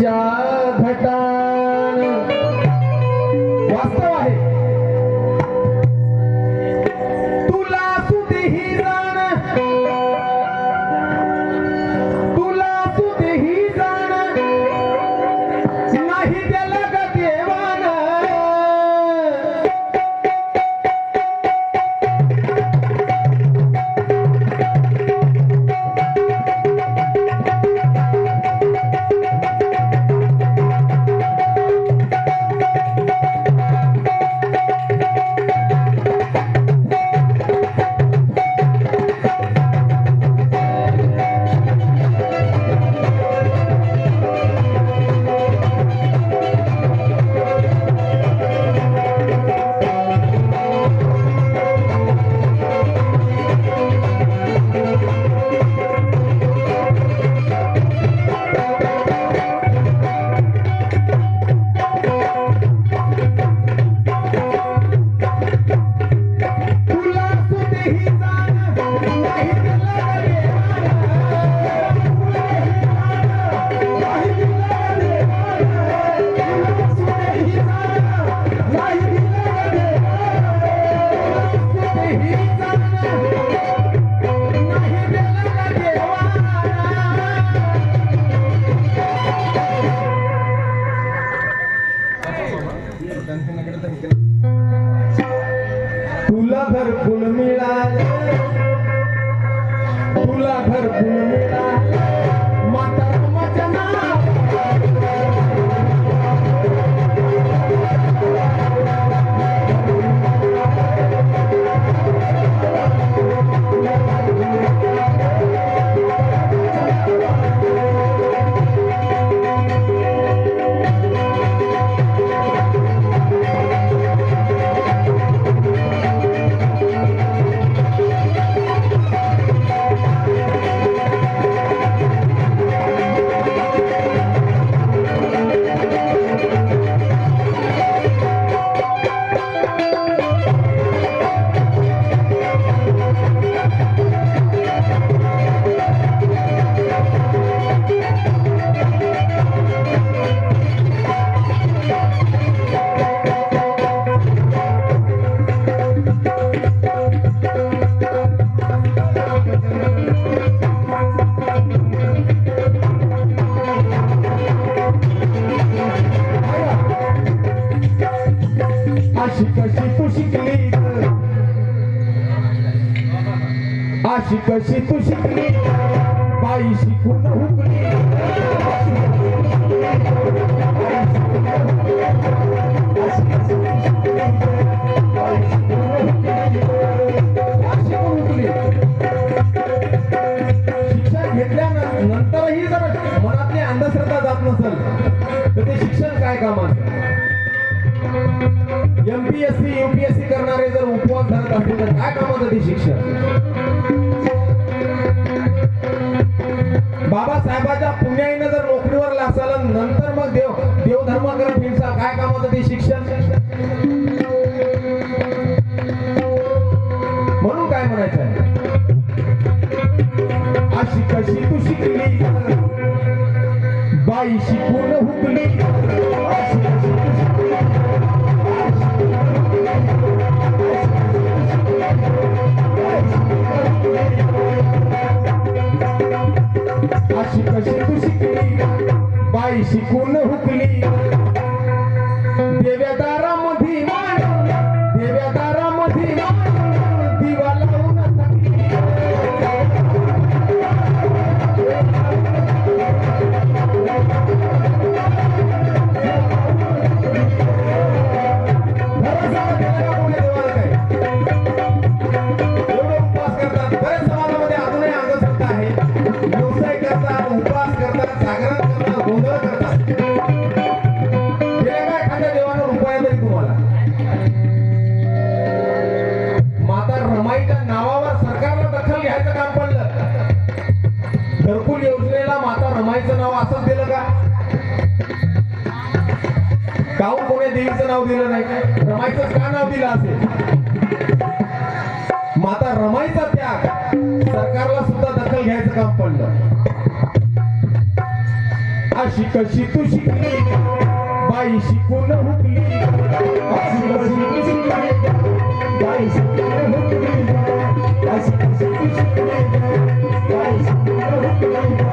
Jahr शिकशी तू शिकली? बाई शिकून शिक्षण घेतल्यानंतरही जर मनातली अंधश्रद्धा जात नसेल ते शिक्षण काय कामाचं? एमपीएससी युपीएससी करणारे जर उपवास धरत असतील तर काय कामाचं ते शिक्षण? बाबासाहेबाच्या पुण्याईनं जर नोकरीवर लासाला नंतर मग देव देवधर्म करत काय कामाचं ते शिक्षण? माता रमाईचा त्याग. सरकारला सुद्धा दखल घ्यायचं काम पडलं. अशी कशी तू शिकली? बाई शिकून हुकली. अशी कशी तू शिकली? बाई शिकून हुकली. अशी कशी तू शिकली? बाई शिकून हुकली.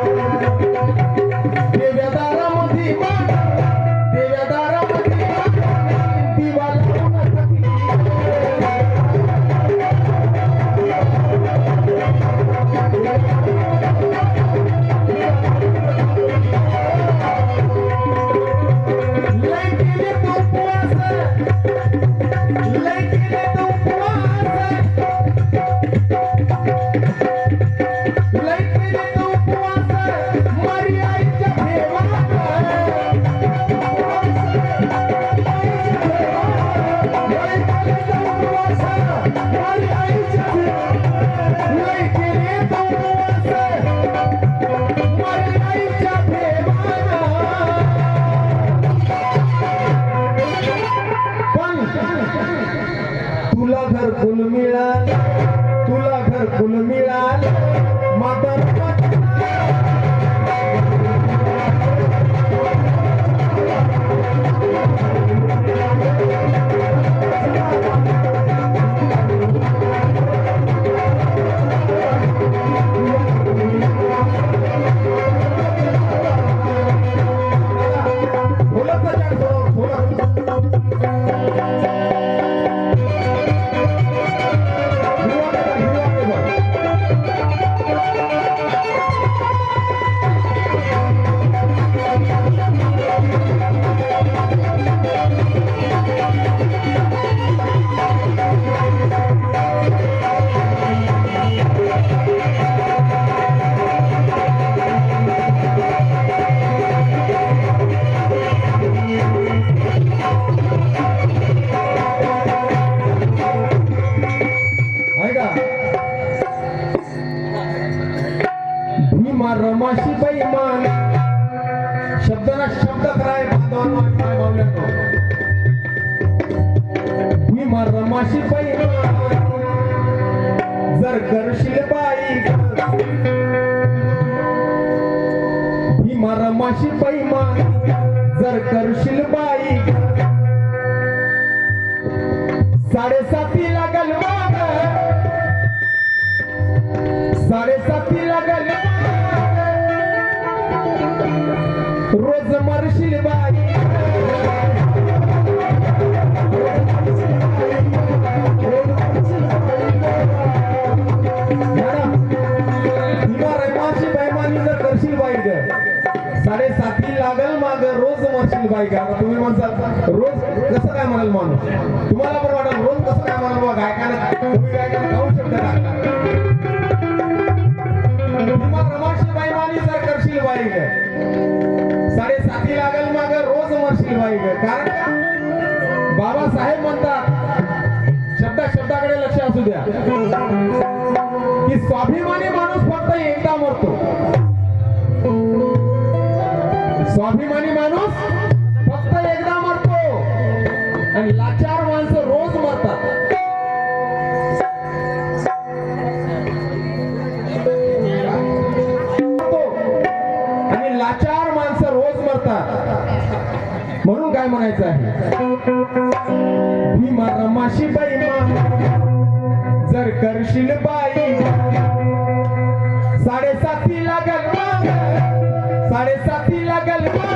रोज मरशील बाई. मॅडम, भीमा रमाशी बैमानी साडेसाती लागल माग रोज मरशील बाई का? तुम्ही म्हणसाल रोज कसं काय म्हणाल माणूस? तुम्हाला पण वाटेल रोज कसं काय म्हणाल बा गायकाने तुम्ही गायकाने गाऊ शकता का? भीमा रमाशी बैमानी जर करशील बाई ग साथी लागल मग रोज मरशील बाई कारण का? बाबासाहेब म्हणतात शब्दा शब्दाकडे लक्ष असू द्या. की स्वाभिमानी माणूस फक्त एकदा मरतो. स्वाभिमानी माणूस भीमा रमाशी बैमा जर करशील बाई. साडेसाती लागल साडेसाती लागल मा.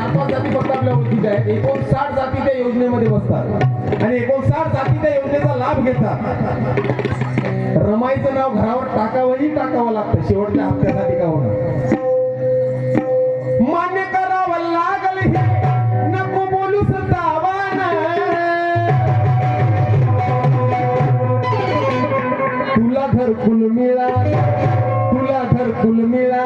चार पाच जाती फक्त आपल्या ओळखीच्या एकोणसाठ जाती त्या योजनेमध्ये बसतात. आणि एकोणसाठ जाती त्या योजनेचा लाभ घेतात. रमाईचं नाव घरावर टाकावंही टाकावं लागतं. शेवटच्या हप्त्यासाठी का होणार? मान्य करावं लागल तुला घरकुल मिळा तुला घर घरकुल मिळा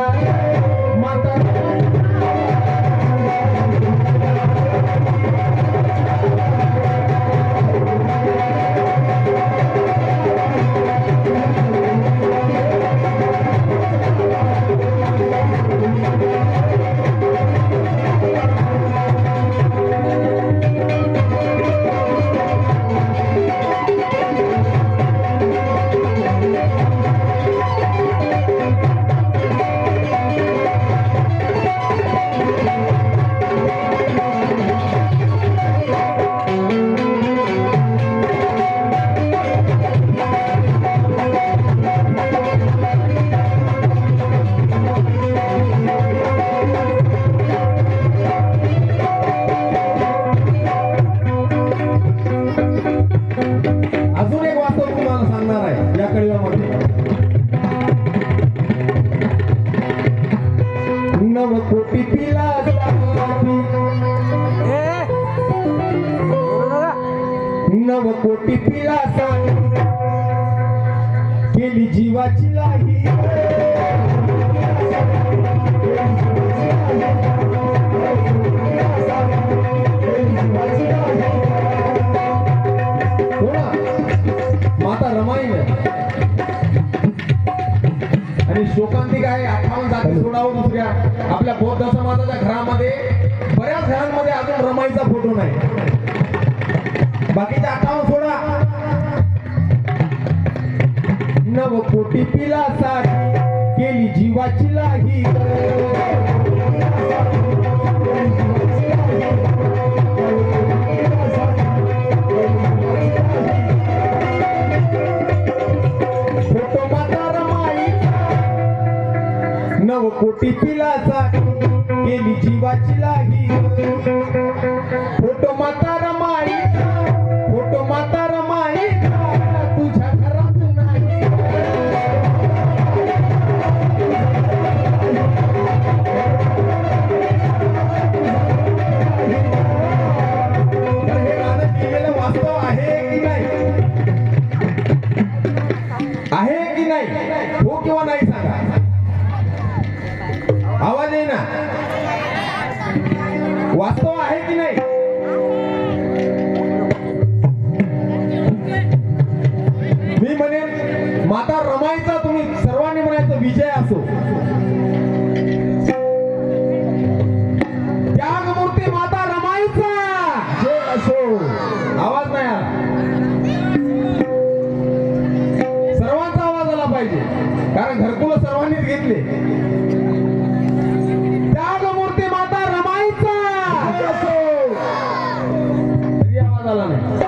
आपल्या बौद्ध समाजाच्या घरामध्ये बऱ्याच घरांमध्ये अजून रमाईचा फोटो नाही. बाकीच्या आठाव सोडा. नव कोटी पिला सारी केली जीवाची लाही. कोटी केली जीवाची लाही. फोटो मात्र পার্লামেন্ট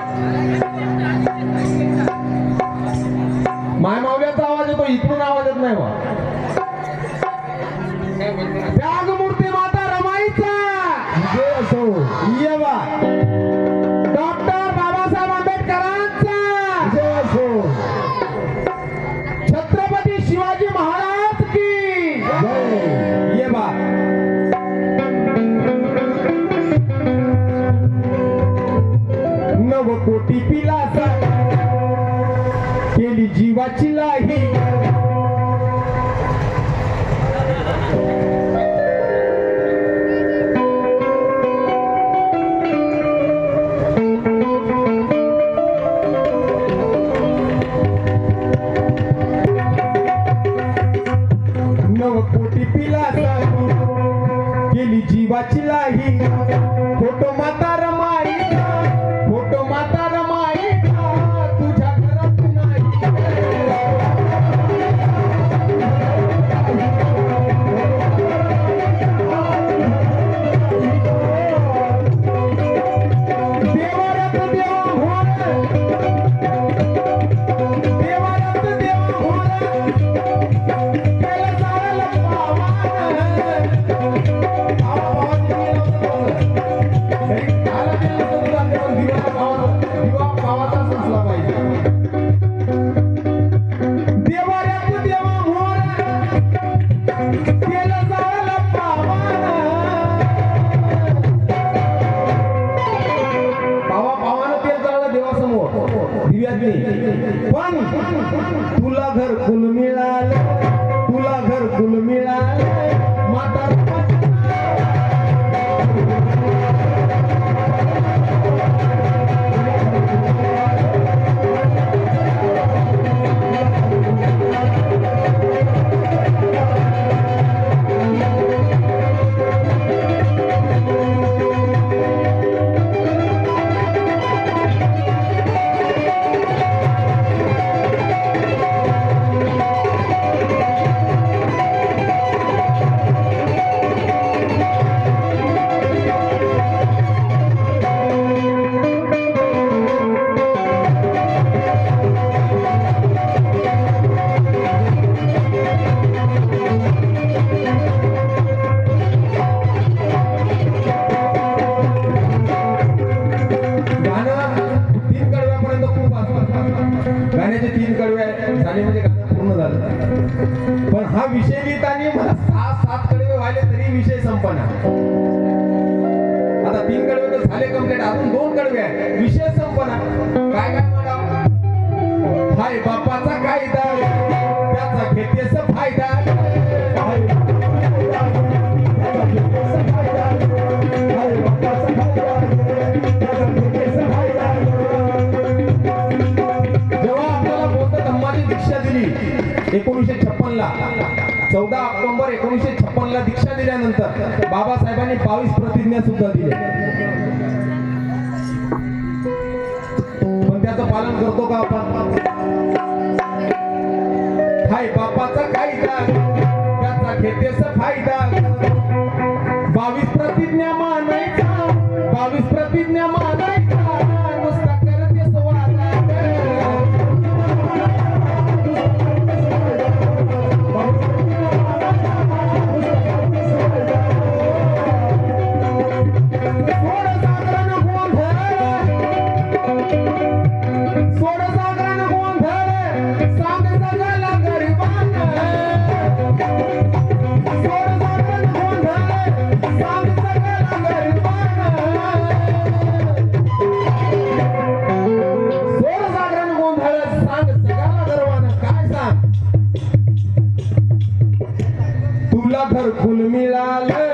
पण हा विषय लिहिताना मला सहा सात कडवे व्हायले तरी विषय संपना. आता तीन कडवे तर झाले कंप्लेंट अजून दोन कडवे आहे विषय संपना. काय काय म्हणा? हाय बाप. एकोणीसशे छप्पन ला दीक्षा दिल्यानंतर बाबासाहेबांनी बावीस प्रतिज्ञा सुद्धा दिली पण त्याचं पालन करतो का आपण? हाय बापाचा काय त्याचा फायदा? खरखुल मिळाले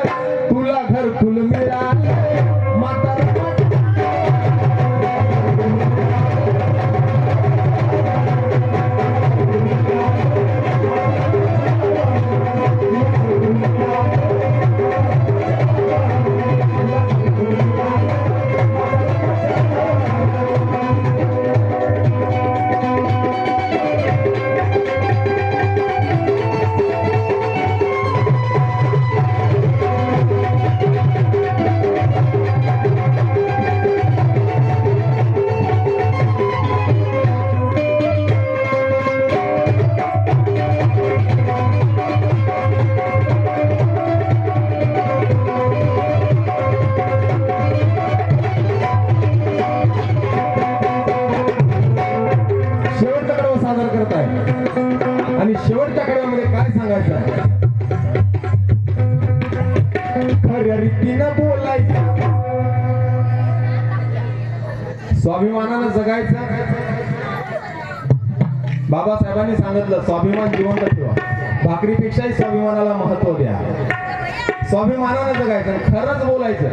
स्वाभिमानाला महत्त्व द्या. स्वाभिमानानं जगायचं खरंच बोलायचं.